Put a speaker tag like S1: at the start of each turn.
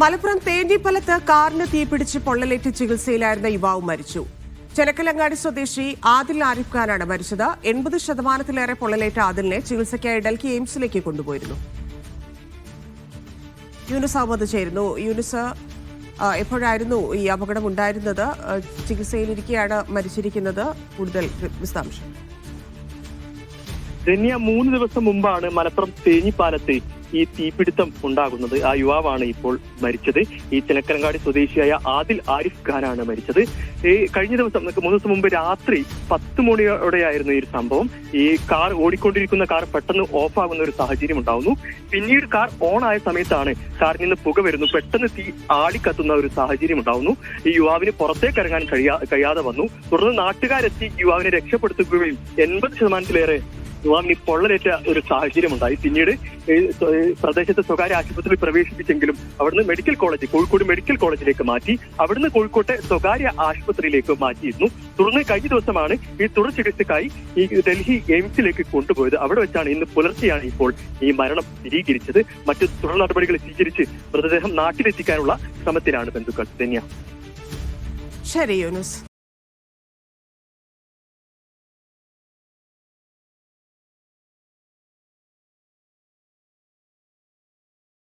S1: മലപ്പുറം തേഞ്ഞിപ്പലത്ത് കാറിന് തീപിടിച്ച് പൊള്ളലേറ്റ് ചികിത്സയിലായിരുന്ന യുവാവ് മരിച്ചു. ചെലക്കലങ്ങാടി സ്വദേശി ആദിൽ ആരിഫ് ഖാനാണ് മരിച്ചത്. എൺപത് ശതമാനത്തിലേറെ പൊള്ളലേറ്റ ആദിലിനെ ചികിത്സയ്ക്കായി ഡൽഹി എയിംസിലേക്ക് കൊണ്ടുപോയിരുന്നു. യൂനുസ് അഹമ്മദ് ചേരുന്നു. യൂനുസ് എപ്പോഴായിരുന്നു ഈ അപകടം ഉണ്ടായിരുന്നത്? ചികിത്സയിലിരിക്കെയാണ് മരിച്ചിരിക്കുന്നത്. കൂടുതൽ വിശദാംശം.
S2: ധന്യ മൂന്ന് ദിവസം മുമ്പാണ് മലപ്പുറം തേഞ്ഞിപ്പാലത്ത് ഈ തീപിടുത്തം ഉണ്ടാകുന്നത്. ആ യുവാവാണ് ഇപ്പോൾ മരിച്ചത്. ഈ ചിലക്കരങ്കാടി സ്വദേശിയായ ആദിൽ ആരിഫ് ഖാനാണ് മരിച്ചത്. ഈ കഴിഞ്ഞ ദിവസം മൂന്ന് ദിവസം മുമ്പ് രാത്രി പത്ത് മണിയോടെയായിരുന്നു ഈ ഒരു സംഭവം. ഈ കാർ ഓടിക്കൊണ്ടിരിക്കുന്ന കാർ പെട്ടെന്ന് ഓഫാകുന്ന ഒരു സാഹചര്യം ഉണ്ടാവുന്നു. പിന്നീട് കാർ ഓൺ ആയ സമയത്താണ് കാറിൽ നിന്ന് പുക വരുന്നു. പെട്ടെന്ന് തീ ആളിക്കത്തുന്ന ഒരു സാഹചര്യം ഉണ്ടാവുന്നു. ഈ യുവാവിന് പുറത്തേക്ക് ഇറങ്ങാൻ കഴിയാ കഴിയാതെ വന്നു. തുടർന്ന് നാട്ടുകാരെത്തി യുവാവിനെ രക്ഷപ്പെടുത്തുകയും എൺപത് ശതമാനത്തിലേറെ യുവാവിന് പൊള്ളലേറ്റ ഒരു സാഹചര്യം ഉണ്ടായി പിന്നീട് പ്രദേശത്തെ സ്വകാര്യ ആശുപത്രിയിൽ പ്രവേശിപ്പിച്ചെങ്കിലും അവിടുന്ന് മെഡിക്കൽ കോളേജ് കോഴിക്കോട് മെഡിക്കൽ കോളേജിലേക്ക് മാറ്റി അവിടുന്ന് കോഴിക്കോട്ടെ സ്വകാര്യ ആശുപത്രിയിലേക്ക് മാറ്റിയിരുന്നു. തുടർന്ന് കഴിഞ്ഞ ദിവസമാണ് ഈ തുടർ ചികിത്സക്കായി ഈ ഡൽഹി എയിംസിലേക്ക് കൊണ്ടുപോയത്. അവിടെ വെച്ചാണ് ഇന്ന് പുലർച്ചെയാണ് ഇപ്പോൾ ഈ മരണം സ്ഥിരീകരിച്ചത്. മറ്റു തുടർ നടപടികൾ സ്വീകരിച്ച് മൃതദേഹം നാട്ടിലെത്തിക്കാനുള്ള ശ്രമത്തിലാണ് ബന്ധുക്കൾ. ധന്യ.
S1: ശരി യൂനുസ്.